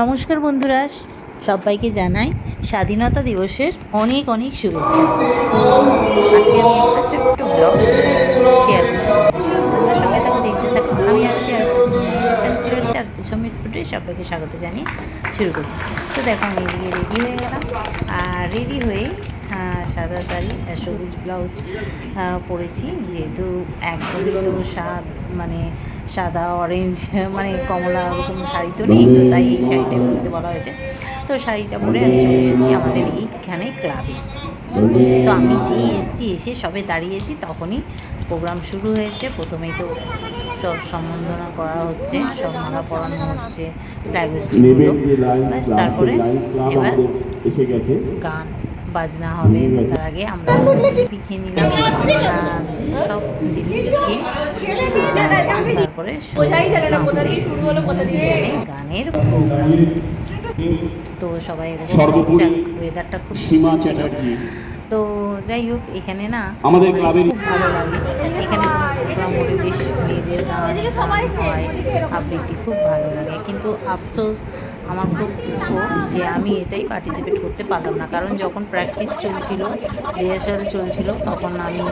নমস্কার বন্ধুরা, সবাইকে জানাই স্বাধীনতা দিবসের অনেক অনেক শুভেচ্ছা। আজকে আমি একটা ব্লগ শেয়ার সঙ্গে আর ফুটে সবাইকে স্বাগত জানিয়ে শুরু করছি। তো দেখো, আমি এদিকে রেডি হয়ে গেলাম। আর রেডি হয়ে সাদা শাড়ি সবুজ ব্লাউজ পরেছি। যেহেতু একদমই তো স্বাদ মানে সাদা অরেঞ্জ মানে কমলা ওরকম শাড়ি তো নেই তো তাই এই শাড়িটা পরতে বলা হয়েছে। তো শাড়িটা পরে আমি চলে এসেছি আমাদের এইখানে ক্লাবে। তো আমি যেই এসেছি এসে সবে দাঁড়িয়েছি তখনই প্রোগ্রাম শুরু হয়েছে। প্রথমেই তো সব সম্বর্ধনা করা হচ্ছে সব মালা পরানো হচ্ছে ফ্ল্যাগ ব্যাস তারপরে এবার গান। বাজনা হবে তার আগে আমরা জিলিপি খেয়ে নিলাম সব জিলিপি খেয়ে তারপরে গানের তো সবাই ওয়েদারটা খুব তো যাই হোক এখানে না আমাদের ক্লাবের খুব ভালো লাগে। এখানে পরিবেশ মেয়েদের গান আবৃত্তি খুব ভালো লাগে। কিন্তু আফসোস আমার খুব দুঃখ যে আমি এটাই পার্টিসিপেট করতে পারলাম না। কারণ যখন প্র্যাকটিস চলছিল রিহার্সাল চলছিল, তখন আমি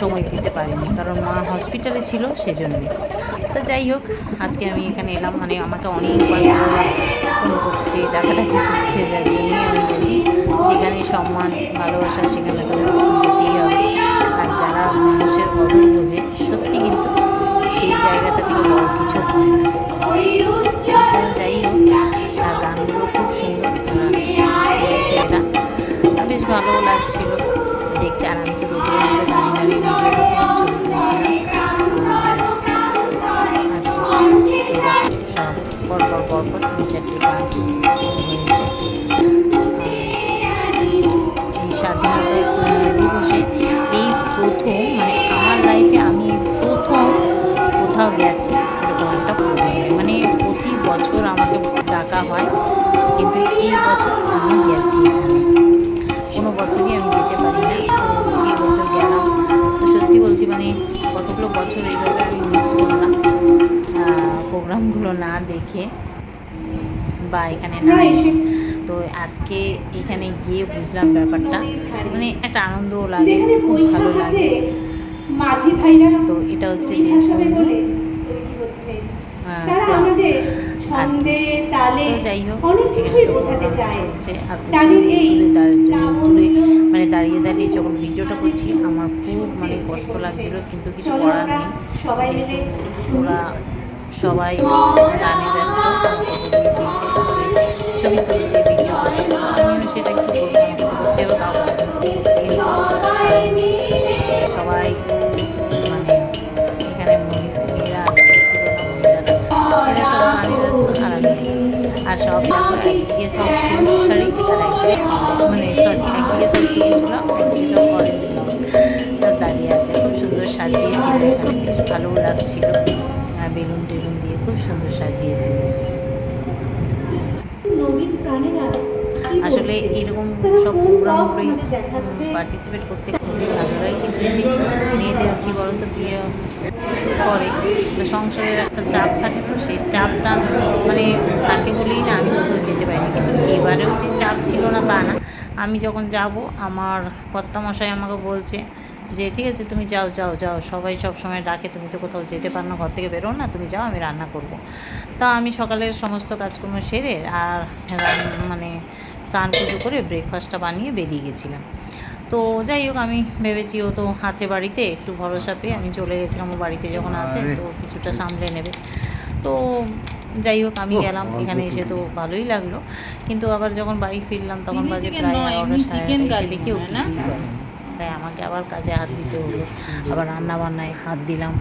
সময় দিতে পারিনি। কারণ মা হসপিটালে ছিল সেজন্যই তো যাই হোক, আজকে আমি এখানে এলাম। মানে আমাকে অনেকবার ফোন করছে, ডাকাডাকি করছে যার জন্যই আমি বলি, যেখানে সম্মান, ভালোবাসা, সেখানে তো যেতেই হবে। আর যারা মানুষের কদর বোঝে, সত্যি ভালো লাগছিল। দেখতে আর আমি তো দাঁড়িয়ে দাঁড়িয়ে এই দিবসে এই প্রথম মানে আমার লাইফে আমি প্রথম কোথাও মানে প্রতি বছর আমাকে ডাকা হয়। প্রোগ্রামগুলো না দেখে বা এখানে না এসে তো আজকে এখানে গিয়ে বুঝলাম ব্যাপারটা। মানে একটা আনন্দও লাগে খুব ভালো লাগে। মাঝি ভাইরা তো এটা হচ্ছে দেশবন্ধু ছন্দে তালে যাই হোক অনেক কিছুই বোঝাতে চায়। তাদের এই দূরে দাঁড়িয়ে- দূরে লাবণ্য মানে দাঁড়িয়ে দাঁড়িয়ে যখন ভিডিওটা করছি আমার খুব মানে কষ্ট লাগছিল কিন্তু কিছু করার নেই। সবাই মিলে ওরা সবাই গানে ব্যস্ত, ছবি তুলতে ভিডিও আমিও সেটা কী করব আমাকে তো করতে হবে কাউকে তো করতেই হবে। সবাই মানে এখানে মেয়েরা ব্যস্ত, আর আর সব সব শাড়ি মানে দাঁড়িয়ে আছে, খুব সুন্দর সাজিয়েছিল ভালোও লাগছিল। আর বেলুন টেলুন দিয়ে খুব সুন্দর কি আসলে এরকম সব প্রোগ্রামগুলোই পার্টিসিপেট করতে খুবই ভালো লাগে কিন্তু মেয়েদের কী বলতো বিয়ে করে। সংসারের একটা চাপ থাকে তো সেই চাপটা মানে থাকে বলেই না আমি কোথাও যেতে পারিনি। কিন্তু এবারেও যে চাপ ছিল না তা না। আমি যখন যাব আমার কর্তামশাই আমাকে বলছে যে ঠিক আছে তুমি যাও যাও যাও সবাই সব সময় ডাকে তুমি তো কোথাও যেতে পারো না ঘর থেকে বেরো না তুমি যাও আমি রান্না করব। তা আমি সকালের সমস্ত কাজকর্ম সেরে আর মানে স্নান পুজো করে ব্রেকফাস্টটা বানিয়ে বেরিয়ে গেছিলাম। তো যাই হোক আমি ভেবেছি ও তো আছে বাড়িতে একটু ভরসা পেয়ে আমি চলে গেছিলাম ও বাড়িতে যখন আছে তো কিছুটা সামলে নেবে। তো যাই হোক আমি গেলাম এখানে এসে তো ভালোই লাগল। কিন্তু আবার যখন বাড়ি ফিরলাম তখন বাজে প্রায় চিকেন দেখি তাই আমাকে আবার কাজে হাত দিতে হলো। আবার রান্নাবান্নায় হাত দিলাম।